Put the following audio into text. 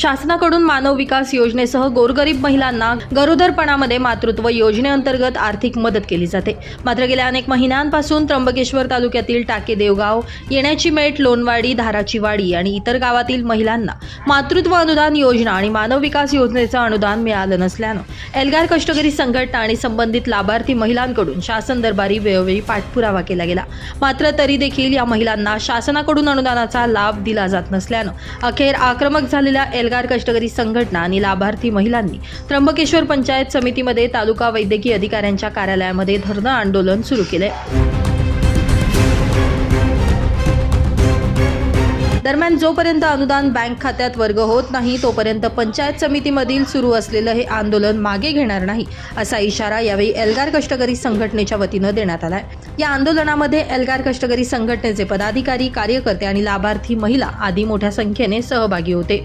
शासनाकडून मानव विकास योजनेसह गोरगरीब महिलांना गरोदरपणामध्ये मातृत्व योजनेअंतर्गत आर्थिक मदत केली जाते. मात्र गेल्या अनेक महिन्यांपासून त्र्यंबकेश्वर तालुक्यातील टाके देवगाव येण्याची मेट लोणवाडी धाराची वाडी आणि इतर गावातील महिलांना मातृत्व अनुदान योजना आणि मानव विकास योजनेचं अनुदान मिळालं नसल्यानं एल्गार कष्टकरी संघटना आणि संबंधित लाभार्थी महिलांकडून शासन दरबारी वेळोवेळी पाठपुरावा केला गेला. मात्र तरी देखील या महिलांना शासनाकडून अनुदानाचा लाभ दिला जात नसल्यानं अखेर आक्रमक झालेल्या एल पत्रकार कष्टकरी संघटना आणि लाभार्थी महिलांनी त्र्यंबकेश्वर पंचायत समितीमध्ये तालुका वैद्यकीय अधिकाऱ्यांच्या कार्यालयामध्ये धरणं आंदोलन सुरू केले दरम्यान जोपर्यंत अनुदान बँक खात्यात वर्ग होत नाही तोपर्यंत पंचायत समितीमधील सुरू असलेलं हे आंदोलन मागे घेणार नाही असा इशारा यावेळी एल्गार कष्टकरी संघटनेच्या वतीनं देण्यात आलाय. या आंदोलनामध्ये एल्गार कष्टकरी संघटनेचे पदाधिकारी कार्यकर्ते आणि लाभार्थी महिला आदी मोठ्या संख्येने सहभागी होते.